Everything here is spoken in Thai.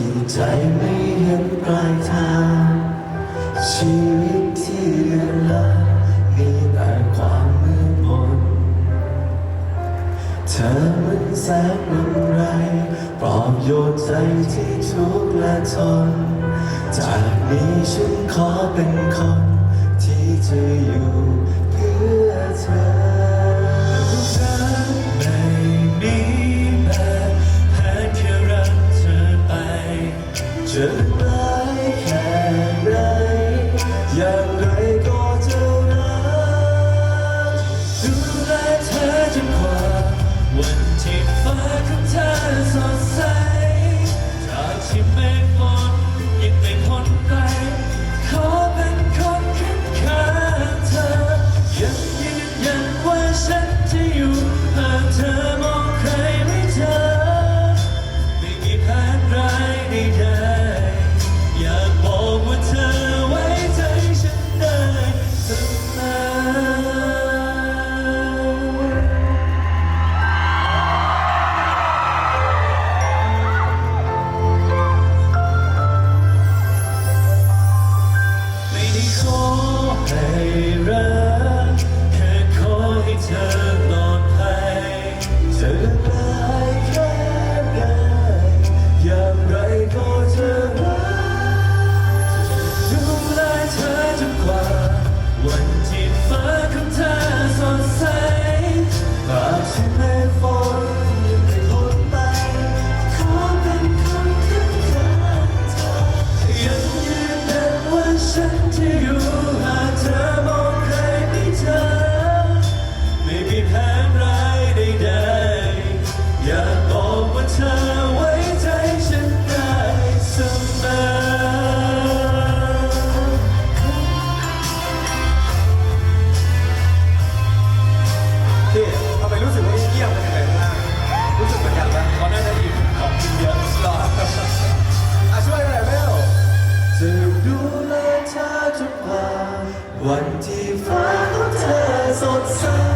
ที่ใจไม่เห็นปลายทางชีวิตที่เลือนลามีแต่ความมืดมนเธอมันแสนลำไรปลอบโยนใจที่ทุกข์และทนจากนี้ฉันขอเป็นคนที่จะ จะร้ายแค่ไหนย่งไรก็จะรักดูแลเธอจนกว่า sun.